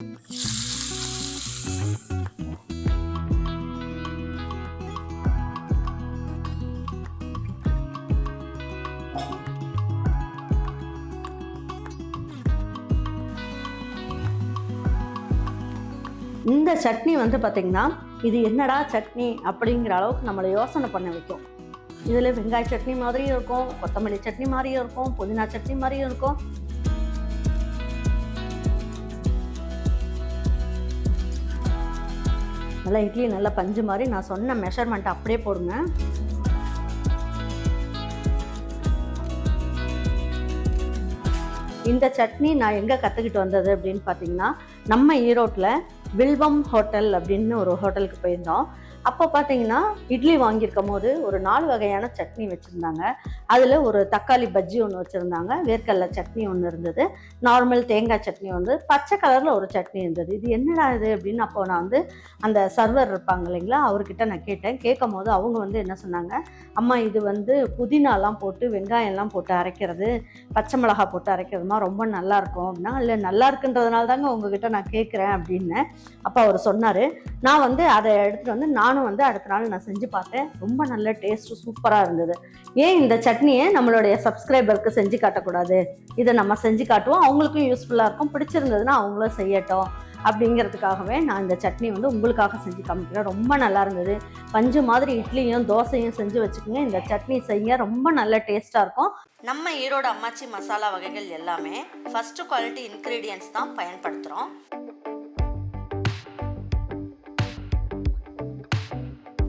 இந்த சட்னி வந்து பார்த்திங்கன்னா இது என்னடா சட்னி அப்படிங்கிற அளவுக்கு நம்மளை யோசனை பண்ண வைக்கும். இதில் வெங்காய சட்னி மாதிரியும் இருக்கும் கொத்தமல்லி சட்னி மாதிரியும் இருக்கும் புதினா சட்னி மாதிரியும் இருக்கும். நல்லா இட்லி நல்லா பஞ்சு மாதிரி நான் சொன்ன மெஷர்மெண்ட் அப்படியே போடுங்க. இந்த சட்னி நான் எங்கே கற்றுக்கிட்டு வந்தது அப்படின்னு பார்த்தீங்கன்னா நம்ம ஈரோட்டில் வில்வம் ஹோட்டல் அப்படின்னு ஒரு ஹோட்டலுக்கு போயிருந்தோம். அப்போ பார்த்தீங்கன்னா இட்லி வாங்கியிருக்கும் போது ஒரு நாலு வகையான சட்னி வச்சுருந்தாங்க. அதில் ஒரு தக்காளி பஜ்ஜி ஒன்று வச்சுருந்தாங்க. வேர்க்கடலை சட்னி ஒன்று இருந்தது. நார்மல் தேங்காய் சட்னி ஒன்று பச்சை கலரில் ஒரு சட்னி இருந்தது. இது என்னடா இது அப்படின்னு அப்போ நான் வந்து அந்த சர்வர் இருப்பாங்க இல்லைங்களா அவர்கிட்ட நான் கேட்டேன். கேட்கும் போது அவங்க வந்து என்ன சொன்னாங்க அம்மா இது வந்து புதினாலாம் போட்டு வெங்காயம்லாம் போட்டு அரைக்கிறது பச்சை மிளகா போட்டு அரைக்கிறதுமா ரொம்ப நல்லாயிருக்கும் அப்படின்னா இல்லை நல்லா இருக்குன்றதுனால தாங்க உங்ககிட்ட நான் கேட்குறேன் அப்படின்னு அப்போ அவர் சொன்னார். நான் வந்து அதை எடுத்துகிட்டு வந்து நான் நானும் வந்து அடுத்த நாள் நான் செஞ்சு பார்த்தேன். ரொம்ப நல்ல டேஸ்ட்டு சூப்பராக இருந்தது. ஏன் இந்த சட்னியை நம்மளுடைய சப்ஸ்கிரைபருக்கு செஞ்சு காட்டக்கூடாது? இதை நம்ம செஞ்சு காட்டுவோம். அவங்களுக்கும் யூஸ்ஃபுல்லாக இருக்கும். பிடிச்சிருந்ததுன்னா அவங்களும் செய்யட்டும். அப்படிங்கிறதுக்காகவே நான் இந்த சட்னி வந்து உங்களுக்காக செஞ்சு காமிக்கிறேன். ரொம்ப நல்லா இருந்தது. பஞ்சு மாதிரி இட்லியும் தோசையும் செஞ்சு வச்சுக்கோங்க. இந்த சட்னி செய்ய ரொம்ப நல்ல டேஸ்ட்டாக இருக்கும். நம்ம ஈரோடு அம்மாச்சி மசாலா வகைகள் எல்லாமே ஃபஸ்ட்டு குவாலிட்டி இன்க்ரீடியன்ஸ் தான் பயன்படுத்துகிறோம்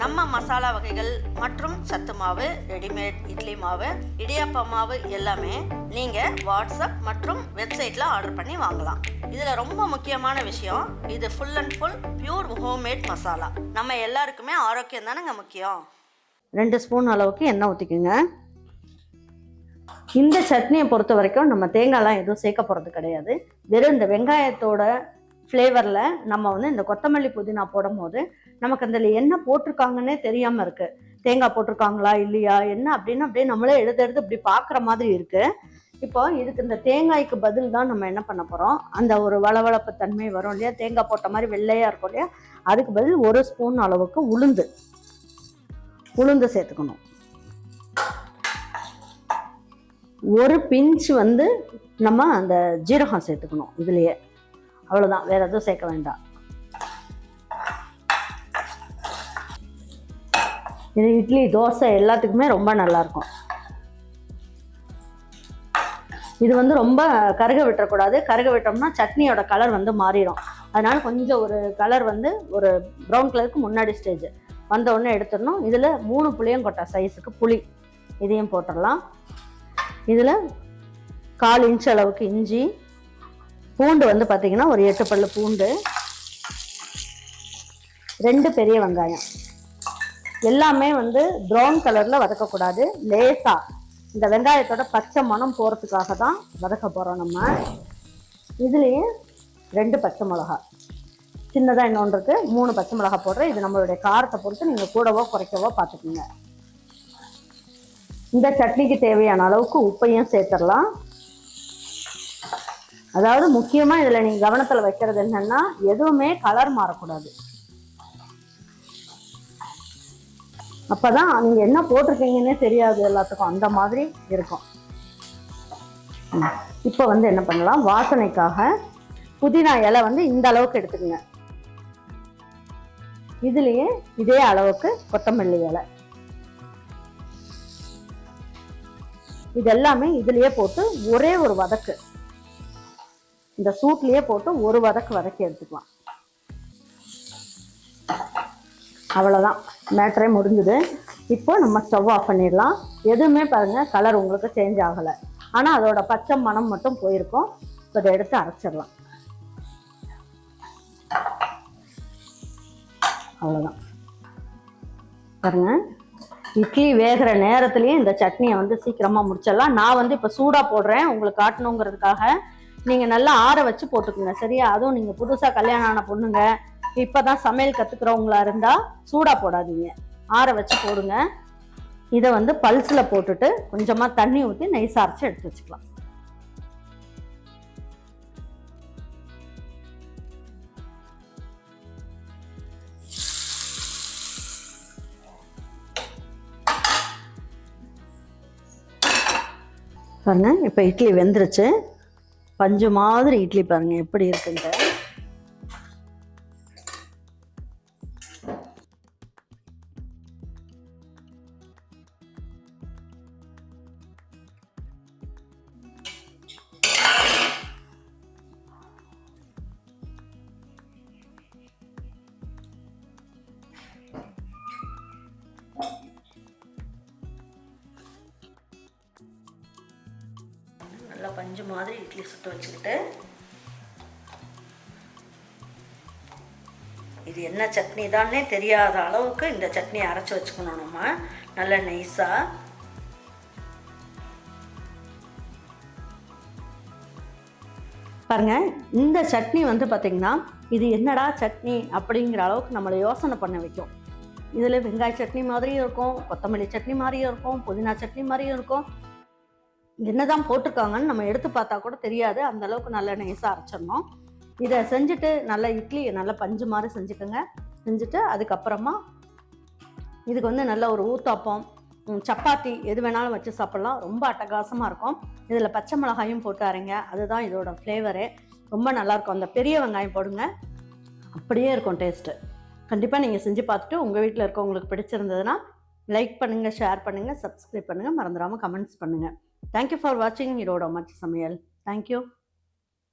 நம்ம மசாலா வகைகள் மற்றும் சத்து மாவு ரெடிமேட் இட்லி மாவு இடியாப்ப மாவு எல்லாமே நீங்கள் வாட்ஸ்அப் மற்றும் வெப்சைட்டில் ஆர்டர் பண்ணி வாங்கலாம். இதில் ரொம்ப முக்கியமான விஷயம் இது full and full pure homemade masala. நம்ம எல்லாருக்குமே ஆரோக்கியம் தானேங்க முக்கியம்? ரெண்டு ஸ்பூன் அளவுக்கு எண்ணெய் ஊற்றிக்குங்க இந்த சட்னியை பொறுத்த வரைக்கும் நம்ம தேங்காய்லாம் எதுவும் சேர்க்க போகிறது கிடையாது. வெறும் இந்த வெங்காயத்தோட ஃப்ளேவரில் நம்ம வந்து இந்த கொத்தமல்லி புதினா போடும்போது நமக்கு அதில் என்ன போட்டிருக்காங்கன்னே தெரியாமல் இருக்குது தேங்காய் போட்டிருக்காங்களா இல்லையா என்ன அப்படின்னு அப்படியே நம்மளே எடுத்து எடுத்து இப்படி பார்க்குற மாதிரி இருக்குது இப்போ இதுக்கு இந்த தேங்காய்க்கு பதில் தான் நம்ம என்ன பண்ண போகிறோம் அந்த ஒரு வளவளப்பு தன்மை வரும் இல்லையா? தேங்காய் போட்ட மாதிரி வெள்ளையாக இருக்கும் இல்லையா? அதுக்கு பதில் ஒரு ஸ்பூன் அளவுக்கு உளுந்து. உளுந்து சேர்த்துக்கணும். ஒரு பிஞ்ச் வந்து நம்ம அந்த ஜீரகம் சேர்த்துக்கணும் இதுலேயே. அவ்வளோதான் வேறு எதுவும் சேர்க்க வேண்டாம். இது இட்லி தோசை எல்லாத்துக்குமே ரொம்ப நல்லா இருக்கும் இது வந்து ரொம்ப கருக விட்டுறக்கூடாது. கருக விட்டோம்னா சட்னியோட கலர் வந்து மாறிடும். அதனால் கொஞ்சம் ஒரு கலர் வந்து ஒரு ப்ரௌன் கலருக்கு முன்னாடி ஸ்டேஜ் வந்த உடனே எடுத்துடணும். இதில் மூணு புளியங்கொட்டை சைஸுக்கு புளி. இதையும் போட்டுடலாம். இதில் கால் இன்ச் அளவுக்கு இஞ்சி பூண்டு வந்து பார்த்தீங்கன்னா ஒரு எட்டு பல்லு பூண்டு ரெண்டு பெரிய வெங்காயம். எல்லாமே வந்து ப்ரௌன் கலரில் வதக்கக்கூடாது. லேசாக இந்த வெங்காயத்தோட பச்சை மணம் போகிறதுக்காக தான் வதக்க போகிறோம் நம்ம. இதுலேயே ரெண்டு பச்சை மிளகா. சின்னதாக இன்னொன்று இருக்குது மூணு பச்சை மிளகா போடுறேன். இது நம்மளுடைய காரத்தை பொறுத்து நீங்கள் கூடவோ குறைக்கவோ பார்த்துக்குங்க. இந்த சட்னிக்கு தேவையான அளவுக்கு உப்பையும் சேர்த்துடலாம். அதாவது முக்கியமாக இதில் நீங்கள் கவனத்தில் வைக்கிறது என்னன்னா எதுவுமே கலர் மாறக்கூடாது. அப்பதான் நீங்க என்ன போட்டிருக்கீங்கன்னே தெரியாது எல்லாத்துக்கும். அந்த மாதிரி இருக்கும். இப்போ வந்து என்ன பண்ணலாம்? வாசனைக்காக புதினா இலை வந்து இந்த அளவுக்கு எடுத்துக்கங்க. இதுலயே இதே அளவுக்கு கொத்தமல்லி இலை. இது எல்லாமே இதுலயே போட்டு ஒரே ஒரு வதக்கு. இந்த சூட்லேயே போட்டு ஒரு வதக்கு வதக்கி எடுத்துக்கலாம். அவ்வளோதான் மேட்ரே முடிஞ்சுது. இப்போ நம்ம ஸ்டவ் ஆஃப் பண்ணிடலாம். எதுவுமே பாருங்கள் கலர் உங்களுக்கு சேஞ்ச் ஆகலை. ஆனால் அதோட பச்சை மணம் மட்டும் போயிருக்கும். இப்போ இதை எடுத்து அரைச்சிடலாம். அவ்வளோதான் பாருங்க. இட்லி வேகிற நேரத்துலேயும் இந்த சட்னியை வந்து சீக்கிரமாக முடிச்சிடலாம். நான் வந்து இப்போ சூடாக போடுறேன். உங்களுக்கு காட்டணுங்கிறதுக்காக நீங்க நல்லா ஆற வச்சு போட்டுக்கோங்க சரியா? அதுவும் நீங்க புதுசா கல்யாணம் ஆன பொண்ணுங்க இப்பதான் சமையல் கத்துக்கிறவங்களா இருந்தா சூடா போடாதீங்க. ஆற வச்சு போடுங்க. இதை வந்து பல்ஸ்ல போட்டுட்டு கொஞ்சமா தண்ணி ஊற்றி நெய் சாரிச்சு எடுத்து வச்சுக்கலாம். பாருங்க இப்போ இட்லி வெந்துருச்சு. பஞ்சு மாதிரி இட்லி பாருங்க எப்படி இருக்குன்ட்டு. நல்லா பஞ்சு மாதிரி இட்லி சுட்டு வச்சுக்கிட்டு இது என்ன சட்னி தானே தெரியாத அளவுக்கு இந்த சட்னி அரைச்சி வச்சுக்கணும் நம்ம. நல்ல நைஸாக பாருங்க இந்த சட்னி வந்து பார்த்தீங்கன்னா இது என்னடா சட்னி அப்படிங்கிற அளவுக்கு நம்மளை யோசனை பண்ண வைக்கும். இதில் வெங்காய சட்னி மாதிரியும் இருக்கும் கொத்தமல்லி சட்னி மாதிரியும் இருக்கும் புதினா சட்னி மாதிரியும் இருக்கும். என்னதான் போட்டிருக்காங்கன்னு நம்ம எடுத்து பார்த்தா கூட தெரியாது. அந்த அளவுக்கு நல்ல நெய்ஸாக அரைச்சிடணும். இதை செஞ்சுட்டு நல்ல இட்லி நல்ல பஞ்சு மாதிரி செஞ்சுக்கோங்க. செஞ்சுட்டு அதுக்கப்புறமா இதுக்கு வந்து நல்ல ஒரு ஊத்தாப்பம் சப்பாத்தி எது வேணாலும் வச்சு சாப்பிட்லாம். ரொம்ப அட்டகாசமாக இருக்கும். இதில் பச்சை மிளகாயும் போட்டு அரைங்க. அதுதான் இதோட ஃப்ளேவரே ரொம்ப நல்லாயிருக்கும் அந்த பெரிய வெங்காயம் போடுங்க. அப்படியே இருக்கும் டேஸ்ட்டு கண்டிப்பாக நீங்கள் செஞ்சு பார்த்துட்டு உங்கள் வீட்டில் இருக்கவங்களுக்கு பிடிச்சிருந்ததுன்னா லைக் பண்ணுங்கள் ஷேர் பண்ணுங்கள் சப்ஸ்கிரைப் பண்ணுங்கள் மறந்துடாமல் கமெண்ட்ஸ் பண்ணுங்கள் தேங்க்யூ ஃபார் வாட்சிங் இதோட மச்ச சமையல் தேங்க்யூ